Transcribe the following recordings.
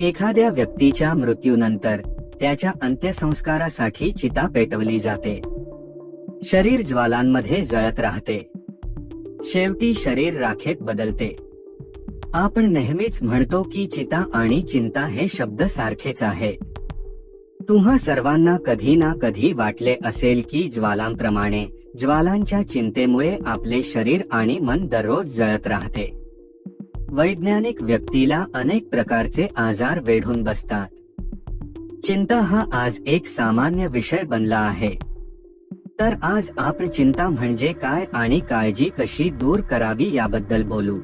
एखाद्या व्यक्तीच्या मृत्यूनंतर त्याच्या अंत्यसंस्कारासाठी चिता पेटवली जाते. शरीर ज्वालांमध्ये जळत राहते. शेवटी शरीर राखेत बदलते. आपण नेहमीच म्हणतो की चिता आणि चिंता हे शब्द सारखेच आहे. तुम्हा सर्वांना कधी ना कधी वाटले असेल की ज्वालांप्रमाणे ज्वालांच्या चिंतेमुळे आपले शरीर आणि मन दररोज जळत राहते. वैज्ञानिक व्यक्तीला अनेक प्रकारचे आजार वेढून बसतात. चिंता हा आज एक सामान्य विषय बनला आहे. तर आज आपण चिंता म्हणजे काय आणि काळजी कशी दूर करावी याबद्दल बोलू.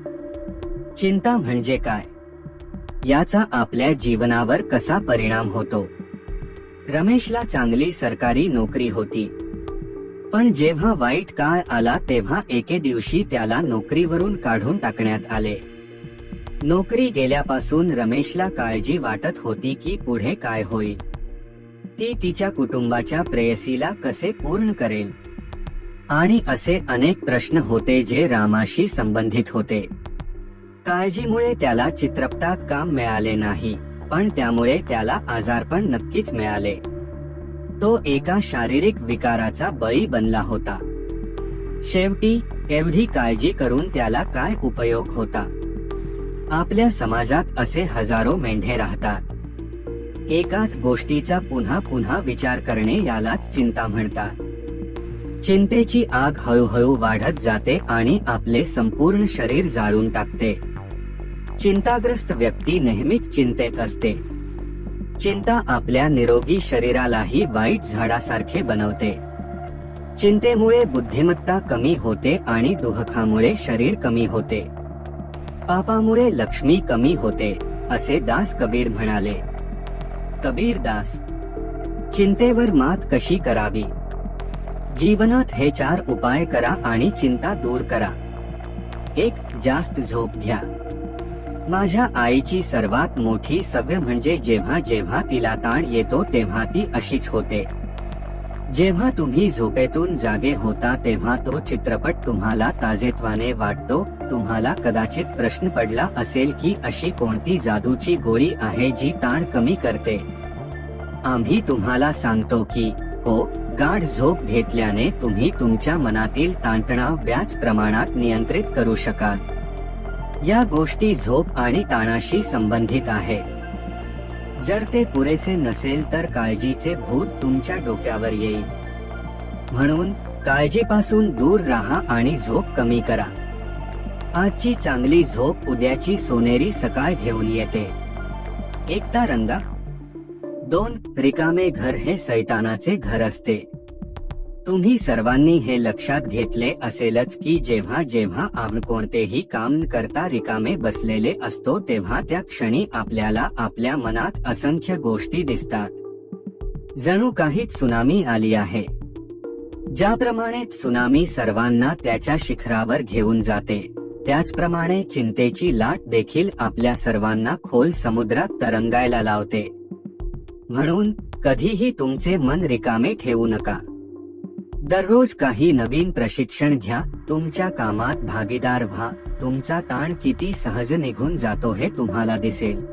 चिंता म्हणजे काय? याचा आपल्या जीवनावर कसा परिणाम होतो? रमेशला चांगली सरकारी नोकरी होती. पण जेव्हा वाईट काळ आला तेव्हा एके दिवशी त्याला नोकरीवरून काढून टाकण्यात आले. नोकरी गेल्यापासून रमेशला काळजी वाटत होती की पुढे काय होईल. ती तिच्या कुटुंबाच्या प्रेयसीला कसे पूर्ण करेल? आणि असे अनेक प्रश्न होते जे रामाशी संबंधित होते. काळजीमुळे त्याला चित्रपटात काम मिळाले नाही पण त्यामुळे त्याला आजारपण नक्कीच मिळाले. तो एका शारीरिक विकाराचा बळी बनला होता. शेवटी एवढी काळजी करून त्याला काय उपयोग होता? आपल्या समाजात असे हजारो मेंढे राहतात. एकाच गोष्टीचा पुन्हा पुन्हा विचार करणे यालाच चिंता म्हणतात. चिंतेची आग हळूहळू वाढत जाते आणि आपले संपूर्ण शरीर जाळून टाकते. चिंताग्रस्त व्यक्ती नेहमीच चिंतेत असते. चिंता आपल्या निरोगी शरीरालाही वाईट झाडासारखे बनवते. चिंतेमुळे बुद्धिमत्ता कमी होते आणि दुःखामुळे शरीर कमी होते. पापामुळे लक्ष्मी कमी होते असे दास कबीर म्हणाले. कबीर दास चिंतेवर मात कशी करावी? जीवनात हे चार उपाय करा आणि चिंता दूर करा. एक जास्त झोप घ्या. माझ्या आईची सर्वात मोठी सवय म्हणजे जेव्हा जेव्हा तिला ताण येतो तेव्हा ती अशीच होते. जेव्हा तुम्ही झोपेतून जागे होता तेव्हा तो चित्रपट तुम्हाला ताजेत्वाने वाटतो. तुम्हाला कदाचित प्रश्न पडला असेल की अशी कोणती जादूची गोळी आहे जी ताण कमी करते? आम्ही तुम्हाला सांगतो की हो गाढ झोप घेतल्याने तुम्ही तुमच्या मनातील ताणतणाव व्याज प्रमाणात नियंत्रित करू शकाल. या गोष्टी झोप आणि ताणाशी संबंधित आहे. जर ते पुरेसे नसेल तर काळजीचे भूत तुमच्या डोक्यावर येईल. म्हणून काळजीपासून दूर राहा आणि झोप कमी करा. आजची चांगली झोप उद्याची सोनेरी सकाळ घेऊन येते. एकता रंगा. दोन रिकामे घर हे सैतानाचे घर असते. तुम्ही सर्वांनी हे लक्षात घेतले असेलच की जेव्हा जेव्हा आपण कोणतेही काम करता रिकामे बसलेले असतो तेव्हा त्या क्षणी आपल्याला आपल्या मनात असंख्य गोष्टी दिसतात. जणू काही सुनामी आली आहे. ज्याप्रमाणे सुनामी सर्वांना त्याच्या शिखरावर घेऊन जाते त्याचप्रमाणे चिंतेची लाट देखील आपल्या सर्वांना खोल समुद्रात तरंगायला लावते. म्हणून कधीही तुमचे मन रिकामे ठेवू नका. दररोज काही नवीन प्रशिक्षण घ्या तुमच्या कामात भागीदार व्हा तुमचा ताण किती सहज निघून जातो हे तुम्हाला दिसेल.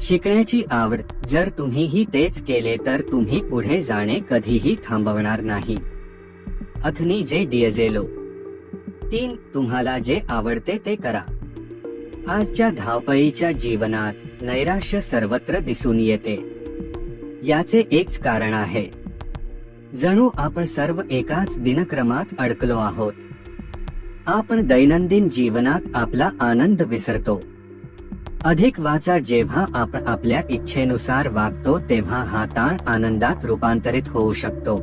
शिकण्याची आवड जर तुम्हीही तेच केले तर तुम्ही पुढे जाणे कधीही थांबवणार नाही. अथनी जे डिएझेलो. तीन तुम्हाला जे आवडते ते करा. आजच्या धावपळीच्या जीवनात नैराश्य सर्वत्र दिसून येते. याचे एकच कारण आहे. जणू आपण सर्व एकाच दिनक्रमात अडकलो आहोत. आपण दैनंदिन जीवनात आपला आनंद विसरतो. अधिक वाचा जेव्हा आपण आपल्या इच्छेनुसार वागतो तेव्हा हा ताण आनंदात रूपांतरित होऊ शकतो.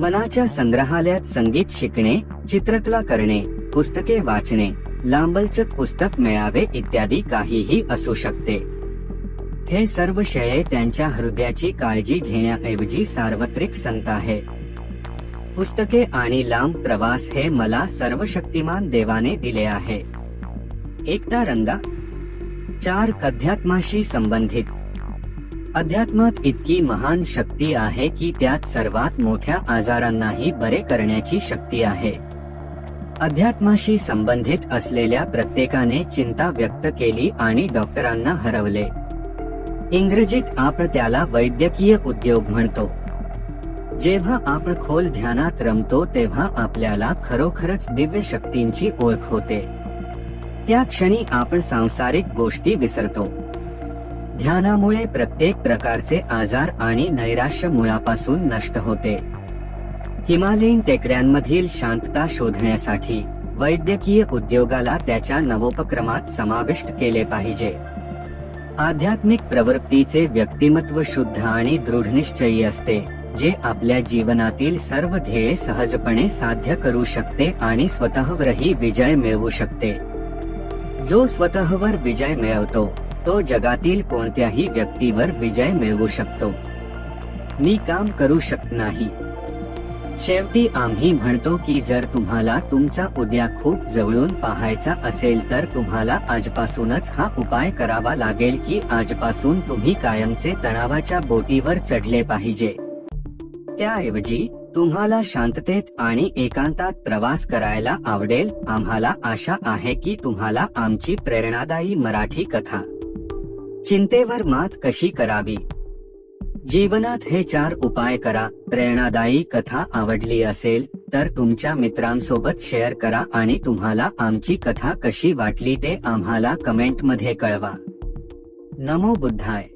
मनाच्या संग्रहालयात संगीत शिकणे चित्रकला करणे पुस्तके वाचणे लांबलचक पुस्तक मिळावे इत्यादी काहीही असू शकते. हे सर्व शये त्यांच्या हृदयाची काळजी घेण्याऐवजी सार्वत्रिक संत आहे. पुस्तके आणि लांब प्रवास हे मला सर्व शक्तिमान देवाने दिले आहे. एकता रंगा. चार अध्यात्माशी संबंधित. अध्यात्मात इतकी महान शक्ती आहे की त्यात सर्वात मोठ्या आजारांनाही बरे करण्याची शक्ती आहे. अध्यात्माशी संबंधित असलेल्या प्रत्येकाने चिंता व्यक्त केली आणि डॉक्टरांना हरवले. इंग्रजीत आपण त्याला वैद्यकीय उद्योग म्हणतो. जेव्हा आपण खोल ध्यानात रमतो तेव्हा आपल्याला खरोखरच दिव्य शक्तींची ओळख होते. त्या क्षणी आपण सांसारिक गोष्टी विसरतो. ध्यानामुळे प्रत्येक प्रकारचे आजार आणि नैराश्य मुळापासून नष्ट होते. हिमालयीन टेकड्यांमधील शांतता शोधण्यासाठी वैद्यकीय उद्योगाला त्याच्या नवोपक्रमात समाविष्ट केले पाहिजे. आध्यात्मिक प्रवृत्तीचे व्यक्तिमत्व शुद्ध आणि दृढनिश्चयी असते जे आपल्या जीवनातील सर्व ध्येय सहजपणे साध्य करू शकते आणि स्वतःवरही विजय मिळवू शकते. जो स्वतःवर विजय मिळवतो तो जगातील कोणत्याही व्यक्तीवर विजय मिळवू शकतो. मी काम करू शकत नाही. शेवटी आम्ही म्हणतो की जर तुम्हाला तुमचा उद्या खूप जवळून पाहायचा असेल तर तुम्हाला आजपासूनच हा उपाय करावा लागेल की आजपासून तुम्ही कायमचे तणावाच्या बोटीवर चढले पाहिजे. त्याऐवजी तुम्हाला शांततेत आणि एकांतात प्रवास करायला आवडेल. आम्हाला आशा आहे की तुम्हाला आमची प्रेरणादायी मराठी कथा. चिंतेवर मात कशी करावी? जीवनात हे चार उपाय करा. प्रेरणादायी कथा आवडली असेल तर तुमच्या मित्रांसोबत शेअर करा आणि तुम्हाला आमची कथा कशी वाटली ते आम्हाला कमेंटमध्ये कळवा. नमो बुद्धाय.